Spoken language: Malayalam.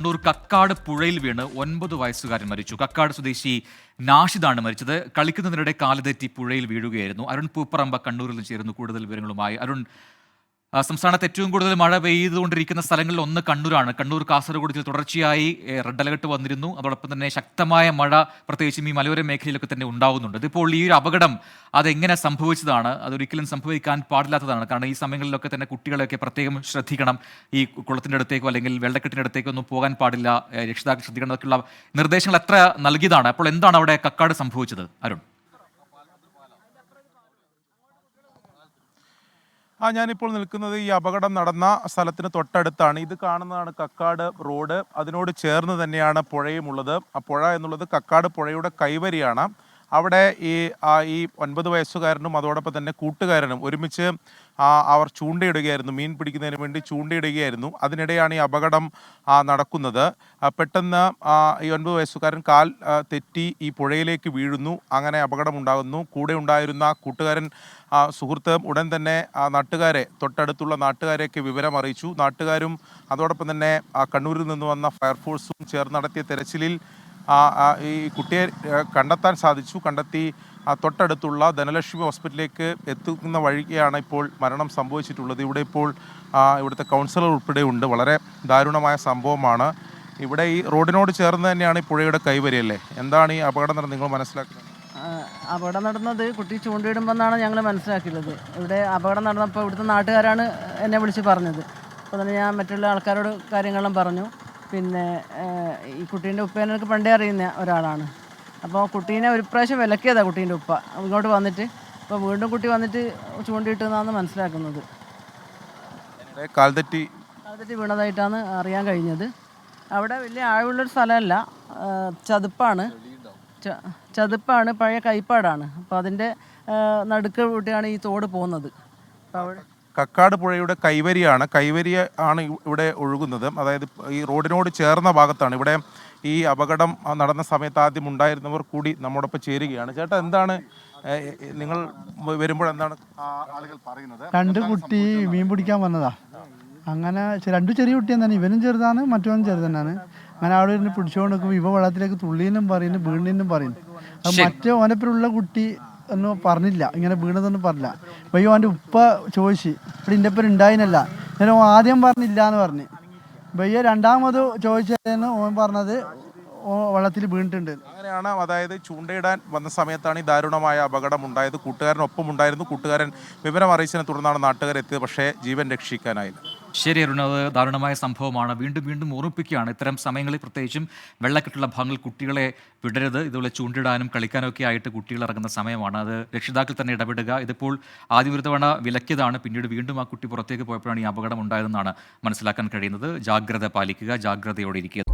കണ്ണൂർ കക്കാട് പുഴയിൽ വീണ് ഒൻപത് വയസ്സുകാരൻ മരിച്ചു. കക്കാട് സ്വദേശി നാഷിദാണ് മരിച്ചത്. കളിക്കുന്നതിനിടെ കാലുതെറ്റി പുഴയിൽ വീഴുകയായിരുന്നു. അരുൺ പൂപ്പറമ്പ കണ്ണൂരിൽ ചേരുന്നു. കൂടുതൽ വിവരങ്ങളുമായി അരുൺ സംസ്ഥാനത്ത് ഏറ്റവും കൂടുതൽ മഴ പെയ്തുകൊണ്ടിരിക്കുന്ന സ്ഥലങ്ങളിൽ ഒന്ന് കണ്ണൂരാണ്. കണ്ണൂർ കാസർഗോഡ് ജില്ല തുടർച്ചയായി റെഡ് അലർട്ട് വന്നിരുന്നു. അതോടൊപ്പം തന്നെ ശക്തമായ മഴ പ്രത്യേകിച്ചും ഈ മലയോര മേഖലയിലൊക്കെ തന്നെ ഉണ്ടാവുന്നുണ്ട്. ഇതിപ്പോൾ ഈ ഒരു അപകടം അതെങ്ങനെ സംഭവിച്ചതാണ്? അതൊരിക്കലും സംഭവിക്കാൻ പാടില്ലാത്തതാണ്. കാരണം ഈ സമയങ്ങളിലൊക്കെ തന്നെ കുട്ടികളെയൊക്കെ പ്രത്യേകം ശ്രദ്ധിക്കണം. ഈ കുളത്തിന്റെ അടുത്തേക്കോ അല്ലെങ്കിൽ വെള്ളക്കെട്ടിന്റെ അടുത്തേക്കോ ഒന്നും പോകാൻ പാടില്ല. രക്ഷിതാക്കൾ ശ്രദ്ധിക്കണം എന്നൊക്കെയുള്ള നിർദ്ദേശങ്ങൾ എത്ര നൽകിയതാണ്? അപ്പോൾ എന്താണ് അവിടെ കക്കാട് സംഭവിച്ചത്? അരുൺ. ആ ഞാനിപ്പോൾ നിൽക്കുന്നത് ഈ അപകടം നടന്ന സ്ഥലത്തിന് തൊട്ടടുത്താണ്. ഇത് കാണുന്നതാണ് കക്കാട് റോഡ്. അതിനോട് ചേർന്ന് തന്നെയാണ് പുഴയുമുള്ളത്. ആ പുഴ എന്നുള്ളത് കക്കാട് പുഴയുടെ കൈവരിയാണ്. അവിടെ ഈ ഈ ഒൻപത് വയസ്സുകാരനും അതോടൊപ്പം തന്നെ കൂട്ടുകാരനും ഒരുമിച്ച് അവർ ചൂണ്ടയിടുകയായിരുന്നു. മീൻ പിടിക്കുന്നതിന് വേണ്ടി ചൂണ്ടയിടുകയായിരുന്നു. അതിനിടെയാണ് ഈ അപകടം നടക്കുന്നത്. പെട്ടെന്ന് ഈ ഒൻപത് വയസ്സുകാരൻ കാൽ തെറ്റി ഈ പുഴയിലേക്ക് വീഴുന്നു. അങ്ങനെ അപകടം ഉണ്ടാകുന്നു കൂടെ ഉണ്ടായിരുന്ന കൂട്ടുകാരൻ സുഹൃത്ത് ഉടൻ തന്നെ നാട്ടുകാരെ തൊട്ടടുത്തുള്ള നാട്ടുകാരെയൊക്കെ വിവരം അറിയിച്ചു. നാട്ടുകാരും അതോടൊപ്പം തന്നെ കണ്ണൂരിൽ നിന്ന് വന്ന ഫയർഫോഴ്സും ചേർന്ന് നടത്തിയ തെരച്ചിലിൽ ഈ കുട്ടിയെ കണ്ടെത്താൻ സാധിച്ചു. കണ്ടെത്തി തൊട്ടടുത്തുള്ള ധനലക്ഷ്മി ഹോസ്പിറ്റലിലേക്ക് എത്തുന്ന വഴിയാണ് ഇപ്പോൾ മരണം സംഭവിച്ചിട്ടുള്ളത്. ഇവിടെ ഇപ്പോൾ ഇവിടുത്തെ കൗൺസിലർ ഉൾപ്പെടെ ഉണ്ട് വളരെ ദാരുണമായ സംഭവമാണ്. ഇവിടെ ഈ റോഡിനോട് ചേർന്ന് തന്നെയാണ് ഈ പുഴയുടെ കൈവരിയല്ലേ? എന്താണ് ഈ അപകടം നടന്നത്? നിങ്ങൾ മനസ്സിലാക്കുന്നത് അപകടം നടന്നത് കുട്ടി ചൂണ്ടിയിടുമ്പോൾ എന്നാണ് ഞങ്ങൾ മനസ്സിലാക്കിയത് ഇവിടെ അപകടം നടന്നപ്പോൾ ഇവിടുത്തെ നാട്ടുകാരാണ് എന്നെ വിളിച്ച് പറഞ്ഞത്. അപ്പോൾ തന്നെ ഞാൻ മറ്റുള്ള ആൾക്കാരോട് കാര്യങ്ങളും പറഞ്ഞു. പിന്നെ ഈ കുട്ടീന്റെ ഉപ്പേനൊക്കെ പണ്ടേ അറിയുന്ന ഒരാളാണ്. അപ്പോൾ കുട്ടീനെ ഒരു പ്രാവശ്യം വിലക്കിയതാണ് കുട്ടീന്റെ ഉപ്പ. ഇങ്ങോട്ട് വന്നിട്ട് അപ്പോൾ വീണ്ടും കുട്ടി വന്നിട്ട് ചൂണ്ടിയിട്ടെന്നാണ് മനസ്സിലാക്കുന്നത്. കാൽതെറ്റി. കാൽതെറ്റി വീണതായിട്ടാണ് അറിയാൻ കഴിഞ്ഞത്. അവിടെ വലിയ ആഴമുള്ളൊരു സ്ഥലമല്ല. ചതുപ്പാണ്. ചതുപ്പാണ് പഴയ കൈപ്പാടാണ്. അപ്പോൾ അതിന്റെ നടുക്ക് കൂട്ടിയാണ് ഈ തോട് പോകുന്നത്. അപ്പോൾ അവിടെ കക്കാട് പുഴയുടെ കൈവരിയാണ്. കൈവരി ആണ് ഇവിടെ ഒഴുകുന്നത്. അതായത് ഈ റോഡിനോട് ചേർന്ന ഭാഗത്താണ്. ഇവിടെ ഈ അപകടം നടന്ന സമയത്ത് ആദ്യം ഉണ്ടായിരുന്നവർ കൂടി നമ്മോടൊപ്പം ചേരുകയാണ്. ചേട്ടാ എന്താണ് നിങ്ങൾ വരുമ്പോൾ എന്താണ് ആളുകൾ പറയുന്നത്? രണ്ട് കുട്ടി മീൻ പിടിക്കാൻ വന്നതാ. അങ്ങനെ രണ്ടു ചെറിയ കുട്ടി എന്താണ് ഇവനും ചെറുതാണ് മറ്റവനും ചെറുതന്നാണ്. അങ്ങനെ അവിടെ ഇരുന്ന് പിടിച്ചുകൊണ്ട് നിൽക്കുമ്പോൾ ഇവ വെള്ളത്തിലേക്ക് തുള്ളീനും പറയുന്നു വീണിനും പറയുന്നു. അത് മറ്റേ ഓനപ്പിലുള്ള കുട്ടി ഒന്നും പറഞ്ഞില്ല. ഇങ്ങനെ വീണതൊന്നും പറഞ്ഞില്ല. അപ്പോൾ ഈ ഉപ്പ ചോദിച്ചു ഇവിടെ ഇന്റെ പേര് ഉണ്ടായിനല്ല ഞാൻ ആദ്യം പറഞ്ഞില്ല എന്ന് പറഞ്ഞു അയ്യോ രണ്ടാമത് ചോദിച്ചതെന്ന് ഓൻ പറഞ്ഞത് വെള്ളത്തിൽ വീണിട്ടുണ്ട്. അങ്ങനെയാണ് അതായത് ചൂണ്ടയിടാൻ വന്ന സമയത്താണ് ഈ ദാരുണമായ അപകടം ഉണ്ടായത്. കൂട്ടുകാരനൊപ്പം ഉണ്ടായിരുന്നു. കൂട്ടുകാരൻ വിവരം അറിയിച്ചതിനെ തുടർന്നാണ് നാട്ടുകാരെത്തിയത്. പക്ഷേ ജീവൻ രക്ഷിക്കാനായില്ല. ശരി അരുൺ അത് ദാരുണമായ സംഭവമാണ്. വീണ്ടും വീണ്ടും ഓർമ്മിപ്പിക്കുകയാണ്. ഇത്തരം സമയങ്ങളിൽ പ്രത്യേകിച്ചും വെള്ളക്കെട്ടുള്ള ഭാഗങ്ങളിൽ കുട്ടികളെ വിടരുത് ഇതുപോലെ ചൂണ്ടിടാനും കളിക്കാനൊക്കെ ആയിട്ട് കുട്ടികൾ ഇറങ്ങുന്ന സമയമാണ്. അത് രക്ഷിതാക്കൾ തന്നെ ഇടപെടുക ഇതിപ്പോൾ ആദ്യം ഒരു തവണ വിലക്കിയതാണ്. പിന്നീട് വീണ്ടും ആ കുട്ടി പുറത്തേക്ക് പോയപ്പോഴാണ് ഈ അപകടം ഉണ്ടായതെന്നാണ് മനസ്സിലാക്കാൻ കഴിയുന്നത്. ജാഗ്രത പാലിക്കുക ജാഗ്രതയോടെ ഇരിക്കുക.